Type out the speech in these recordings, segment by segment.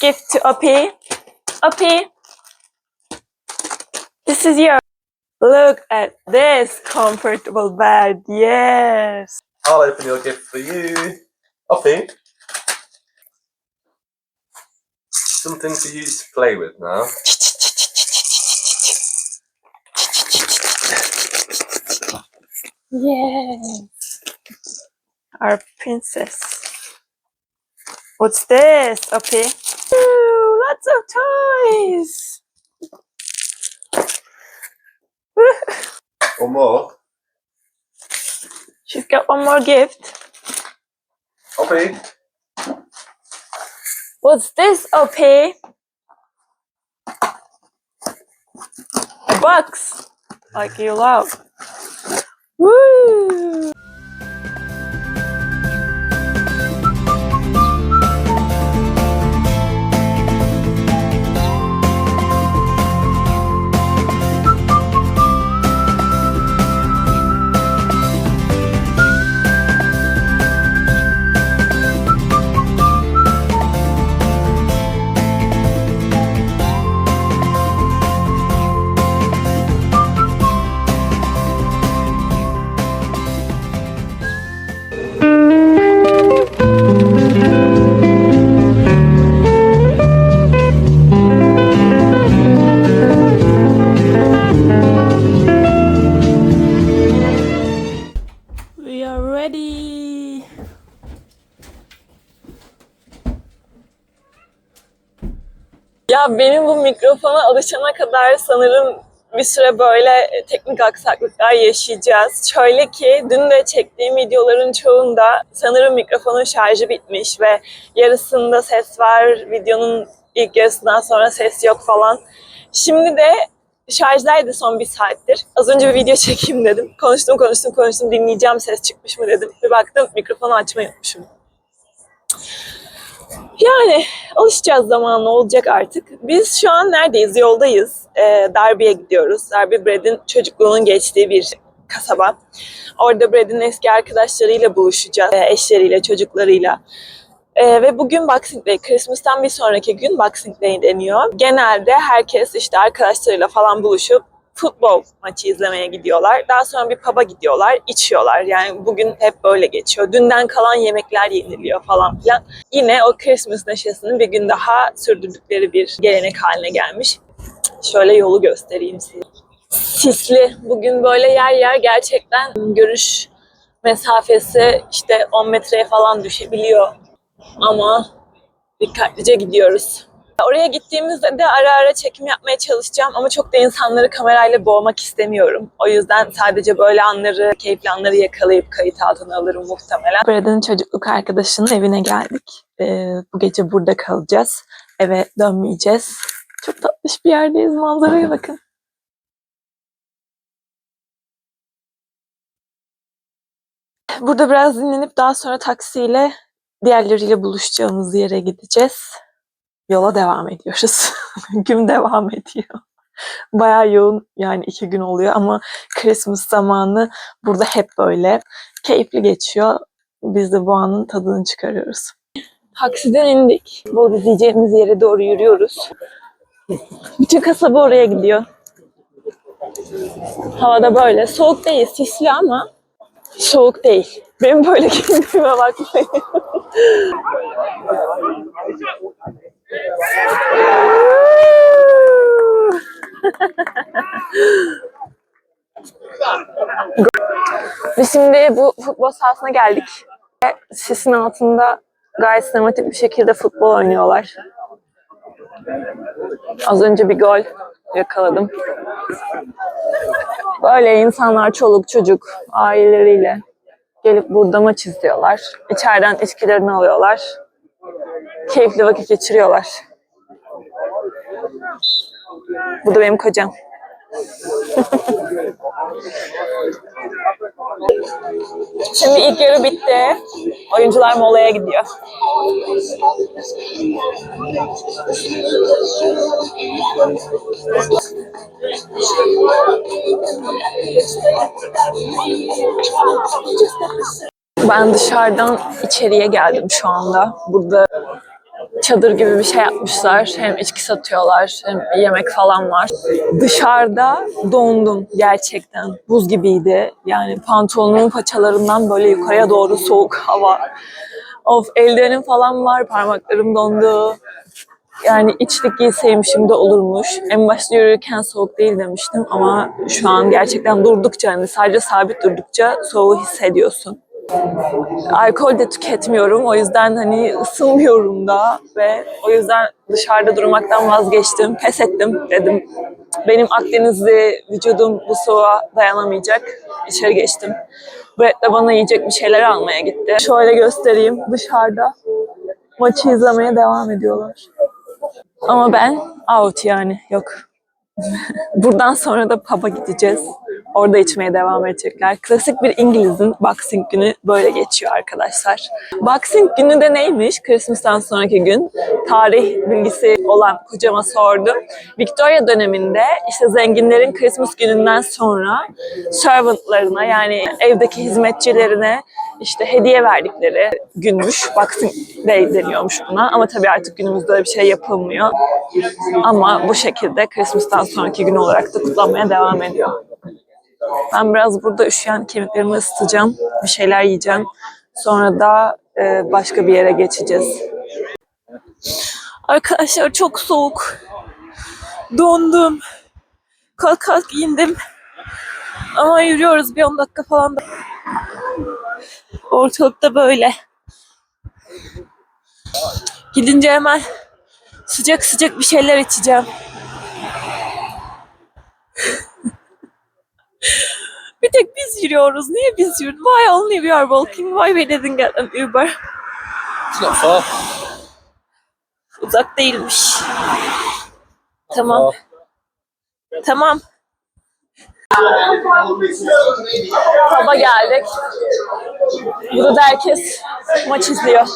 gift to Opi. Opi, this is your. Look at this comfortable bed. Yes. I'll open your gift for you. Oppie. Something for you to play with now. Yes. Our princess. What's this, Okay. Ooh, lots of toys. One more. She's got one more gift. Oppie. What's this, Opi? A box, like you love. Woo! Mikrofona alışana kadar sanırım bir süre böyle teknik aksaklıklar yaşayacağız. Şöyle ki dün de çektiğim videoların çoğunda sanırım mikrofonun şarjı bitmiş ve yarısında ses var, videonun ilk yarısından sonra ses yok falan. Şimdi de şarjdaydı son bir saattir. Az önce bir video çekeyim dedim. Konuştum konuştum konuştum dinleyeceğim ses çıkmış mı dedim. Bir baktım mikrofonu açmayı unutmuşum. Yani alışacağız zamanla olacak artık. Biz şu an neredeyiz? Yoldayız. Ee, Derby'ye gidiyoruz. Derby Brad'in çocukluğunun geçtiği bir kasaba. Orada Brad'in eski arkadaşlarıyla buluşacağız. Ee, eşleriyle, çocuklarıyla. Ee, ve bugün Boxing Day, Christmas'tan bir sonraki gün Boxing Day deniyor. Genelde herkes işte arkadaşlarıyla falan buluşup futbol maçı izlemeye gidiyorlar. Daha sonra bir pub'a gidiyorlar, içiyorlar. Yani bugün hep böyle geçiyor. Dünden kalan yemekler yeniliyor falan filan. Yine o Christmas neşesini bir gün daha sürdürdükleri bir gelenek haline gelmiş. Şöyle yolu göstereyim size. Sisli. Bugün böyle yer yer gerçekten görüş mesafesi işte 10 metreye falan düşebiliyor. Ama dikkatlice gidiyoruz. Oraya gittiğimizde de ara ara çekim yapmaya çalışacağım ama çok da insanları kamerayla boğmak istemiyorum. O yüzden sadece böyle anları, keyifli anları yakalayıp kayıt altına alırım muhtemelen. Brad'ın çocukluk arkadaşının evine geldik. Ee, bu gece burada kalacağız. Eve dönmeyeceğiz. Çok tatlış bir yerdeyiz. Manzaraya bakın. Burada biraz dinlenip daha sonra taksiyle diğerleriyle buluşacağımız yere gideceğiz. Yola devam ediyoruz. gün devam ediyor. Bayağı yoğun yani iki gün oluyor ama Christmas zamanı burada hep böyle keyifli geçiyor. Biz de bu anın tadını çıkarıyoruz. Taksiden indik. Bu izleyeceğimiz yere doğru yürüyoruz. Bütün kasaba oraya gidiyor. Havada böyle. Soğuk değil, sisli ama soğuk değil. Benim böyle giyindiğime bakmayın. Şimdi bu futbol sahasına geldik. Sisin altında gayet sinematik bir şekilde futbol oynuyorlar. Az önce bir gol yakaladım. Böyle insanlar çoluk çocuk aileleriyle gelip burada maç izliyorlar. İçeriden içkilerini alıyorlar. Keyifli vakit geçiriyorlar. Bu da benim kocam. Şimdi ilk yarı bitti. Oyuncular molaya gidiyor. Ben dışarıdan içeriye geldim şu anda. Burada çadır gibi bir şey yapmışlar. Hem içki satıyorlar hem yemek falan var. Dışarıda dondum gerçekten. Buz gibiydi. Yani pantolonumun paçalarından böyle yukarıya doğru soğuk hava. Of ellerim falan var, parmaklarım dondu. Yani içlik giyseymişim de olurmuş. En başta yürürken soğuk değil demiştim ama şu an gerçekten durdukça hani sadece sabit durdukça soğuğu hissediyorsun. Alkol de tüketmiyorum. O yüzden hani ısınmıyorum da ve o yüzden dışarıda durmaktan vazgeçtim. Pes ettim dedim. Benim Akdenizli vücudum bu soğuğa dayanamayacak. İçeri geçtim. Brett de bana yiyecek bir şeyler almaya gitti. Şöyle göstereyim dışarıda. Maçı izlemeye devam ediyorlar. Ama ben out yani yok. Buradan sonra da pub'a gideceğiz. Orada içmeye devam edecekler. Klasik bir İngiliz'in Boxing günü böyle geçiyor arkadaşlar. Boxing günü de neymiş? Christmas'tan sonraki gün. Tarih bilgisi olan kocama sordum. Victoria döneminde işte zenginlerin Christmas gününden sonra servantlarına yani evdeki hizmetçilerine işte hediye verdikleri günmüş. Boxing Day deniyormuş buna. Ama tabii artık günümüzde öyle bir şey yapılmıyor. Ama bu şekilde Christmas'tan sonraki gün olarak da kutlanmaya devam ediyor. Ben biraz burada üşüyen kemiklerimi ısıtacağım. Bir şeyler yiyeceğim. Sonra da e, başka bir yere geçeceğiz. Arkadaşlar çok soğuk. Dondum. Kalk kalk indim. Ama yürüyoruz bir 10 dakika falan da. Ortalıkta böyle. Gidince hemen sıcak sıcak bir şeyler içeceğim. Bir tek biz yürüyoruz. Niye biz yürüyoruz? Why only we are walking? Why we didn't get an Uber? Uzak değilmiş. Tamam. Tamam. Baba geldik. Burada herkes maç izliyor.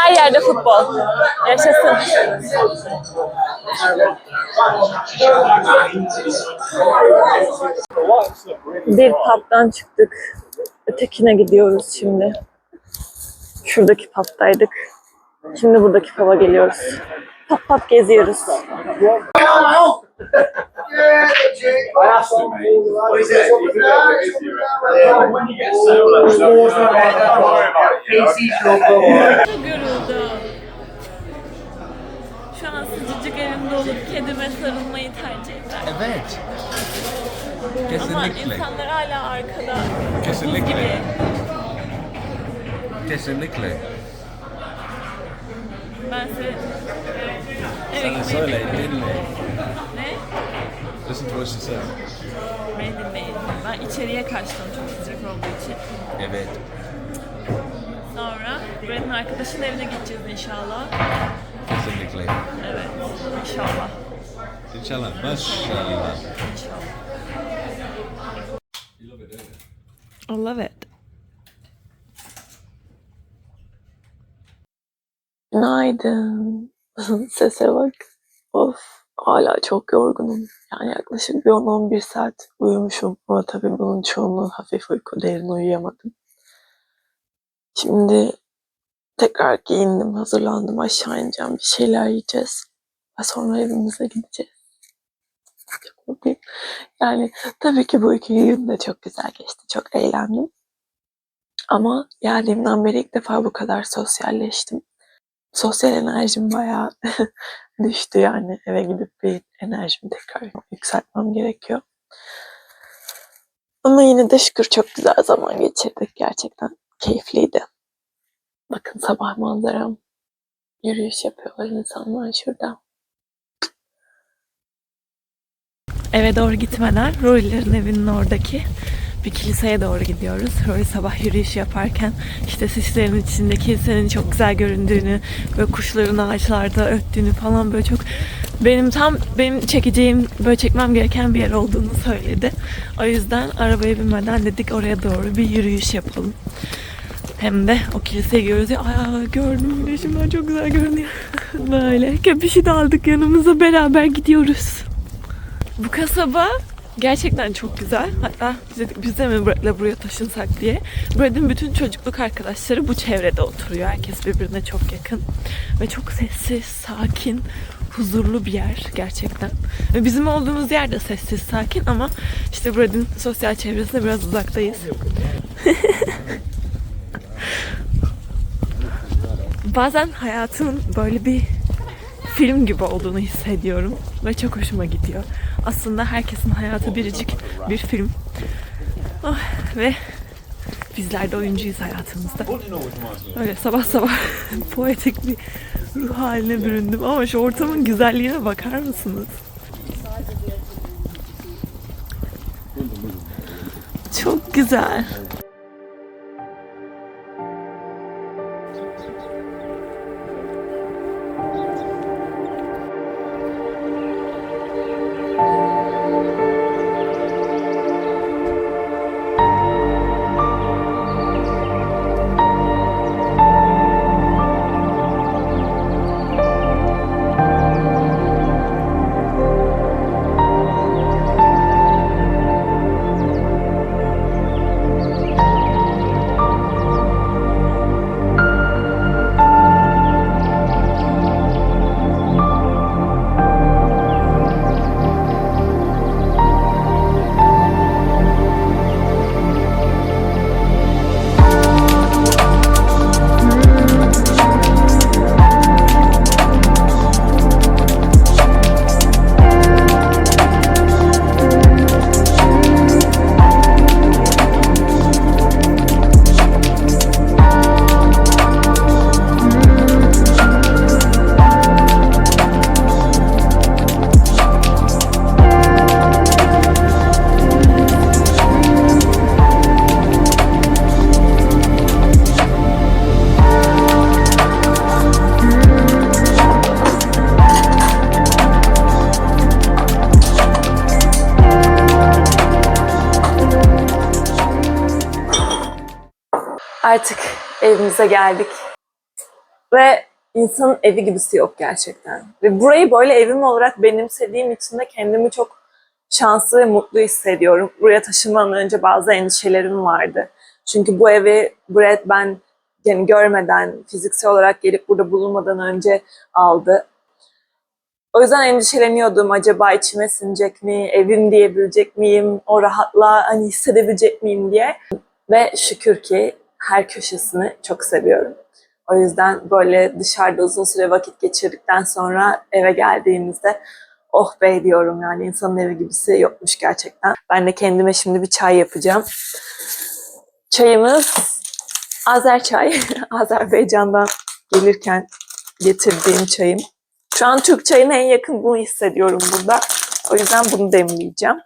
Her yerde futbol. Yaşasın. Bir pub'dan çıktık. Ötekine gidiyoruz şimdi. Şuradaki pub'daydık. Şimdi buradaki pub'a geliyoruz. Pub pub geziyoruz. Şu an sıcacık evimde olup kedime sarılmayı tercih eder. Evet. Ama Kesinlikle. insanlar hala arkada. Kesinlikle. gibi. Kesinlikle. Ben size eve Sana gitmeyi söyle, bekliyorum. dinle. Ne? Listen to what she says. Beni dinleyin. Ben içeriye kaçtım çok sıcak olduğu için. Evet. Sonra Brett'in arkadaşının evine gideceğiz inşallah. Kesinlikle. Evet, inşallah. İnşallah. Maşallah. İnşallah. I love it. Günaydın. Sese bak. Of. Hala çok yorgunum. Yani yaklaşık bir 10-11 saat uyumuşum. Ama tabii bunun çoğunluğu hafif uyku derin uyuyamadım. Şimdi tekrar giyindim, hazırlandım. Aşağı ineceğim. Bir şeyler yiyeceğiz. Ve sonra evimize gideceğiz. Yani tabii ki bu iki gün de çok güzel geçti. Çok eğlendim. Ama geldiğimden beri ilk defa bu kadar sosyalleştim. Sosyal enerjim bayağı düştü yani. Eve gidip bir enerjimi tekrar yükseltmem gerekiyor. Ama yine de şükür çok güzel zaman geçirdik. Gerçekten keyifliydi. Bakın sabah manzaram. Yürüyüş yapıyorlar insanlar şurada. Eve doğru gitmeden Rory'lerin evinin oradaki bir kiliseye doğru gidiyoruz. Rory sabah yürüyüş yaparken işte sislerin içinde kilisenin çok güzel göründüğünü, böyle kuşların ağaçlarda öttüğünü falan böyle çok benim tam benim çekeceğim, böyle çekmem gereken bir yer olduğunu söyledi. O yüzden arabaya binmeden dedik oraya doğru bir yürüyüş yapalım. Hem de o kiliseyi görüyoruz. Aa, gördüm güneşimden çok güzel görünüyor. Böyle köpüşü de aldık yanımıza beraber gidiyoruz. Bu kasaba Gerçekten çok güzel. Hatta biz dedik mi Brad'le buraya taşınsak diye. Brad'in bütün çocukluk arkadaşları bu çevrede oturuyor. Herkes birbirine çok yakın. Ve çok sessiz, sakin, huzurlu bir yer gerçekten. Ve bizim olduğumuz yer de sessiz, sakin ama işte Brad'in sosyal çevresine biraz uzaktayız. Bazen hayatın böyle bir film gibi olduğunu hissediyorum ve çok hoşuma gidiyor. Aslında herkesin hayatı biricik bir film. Ah, ve bizler de oyuncuyuz hayatımızda. Öyle sabah sabah poetik bir ruh haline büründüm ama şu ortamın güzelliğine bakar mısınız? Çok güzel. Artık evimize geldik. Ve insanın evi gibisi yok gerçekten. Ve burayı böyle evim olarak benimsediğim için de kendimi çok şanslı ve mutlu hissediyorum. Buraya taşınmadan önce bazı endişelerim vardı. Çünkü bu evi Brad ben yani görmeden, fiziksel olarak gelip burada bulunmadan önce aldı. O yüzden endişeleniyordum. Acaba içime sinecek mi, evim diyebilecek miyim, o rahatlığa hani hissedebilecek miyim diye. Ve şükür ki her köşesini çok seviyorum. O yüzden böyle dışarıda uzun süre vakit geçirdikten sonra eve geldiğimizde oh be diyorum yani insanın evi gibisi yokmuş gerçekten. Ben de kendime şimdi bir çay yapacağım. Çayımız Azer çay. Azerbaycan'dan gelirken getirdiğim çayım. Şu an Türk çayına en yakın bunu hissediyorum burada. O yüzden bunu demleyeceğim.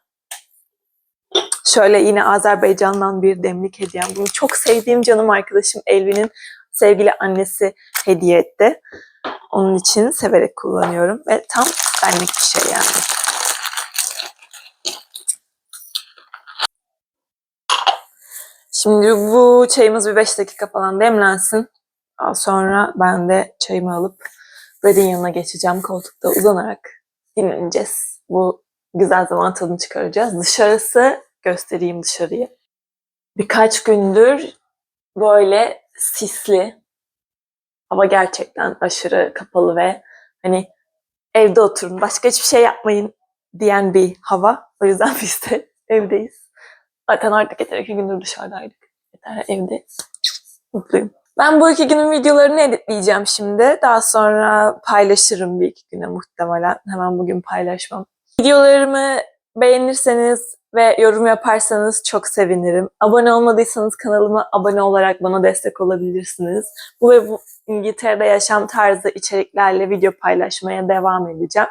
Şöyle yine Azerbaycan'dan bir demlik hediyem. Bunu çok sevdiğim canım arkadaşım Elvin'in sevgili annesi hediye etti. Onun için severek kullanıyorum ve tam benlik bir şey yani. Şimdi bu çayımız bir 5 dakika falan demlensin. Sonra ben de çayımı alıp Brad'in yanına geçeceğim. Koltukta uzanarak dinleneceğiz. Bu güzel zaman tadını çıkaracağız. Dışarısı göstereyim dışarıyı. Birkaç gündür böyle sisli. Hava gerçekten aşırı kapalı ve hani evde oturun, başka hiçbir şey yapmayın diyen bir hava. O yüzden biz de evdeyiz. Zaten artık yeter iki gündür dışarıdaydık. Yeter evde. Mutluyum. Ben bu iki günün videolarını editleyeceğim şimdi. Daha sonra paylaşırım bir iki güne muhtemelen. Hemen bugün paylaşmam. Videolarımı beğenirseniz ve yorum yaparsanız çok sevinirim. Abone olmadıysanız kanalıma abone olarak bana destek olabilirsiniz. Bu ve bu İngiltere'de yaşam tarzı içeriklerle video paylaşmaya devam edeceğim.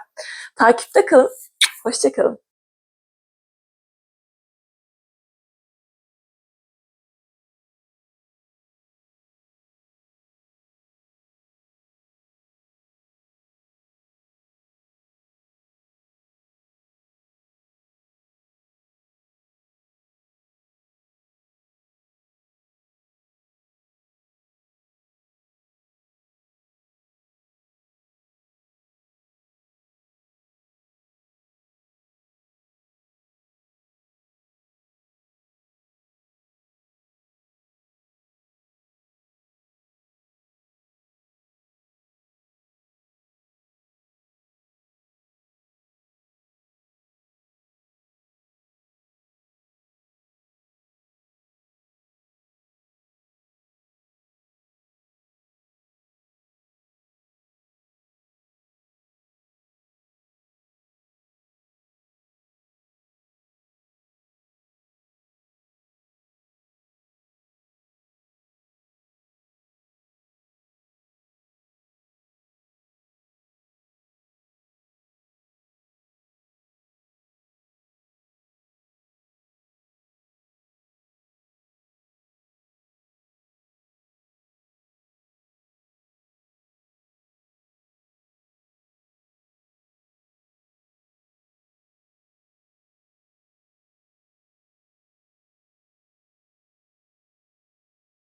Takipte kalın. Hoşçakalın.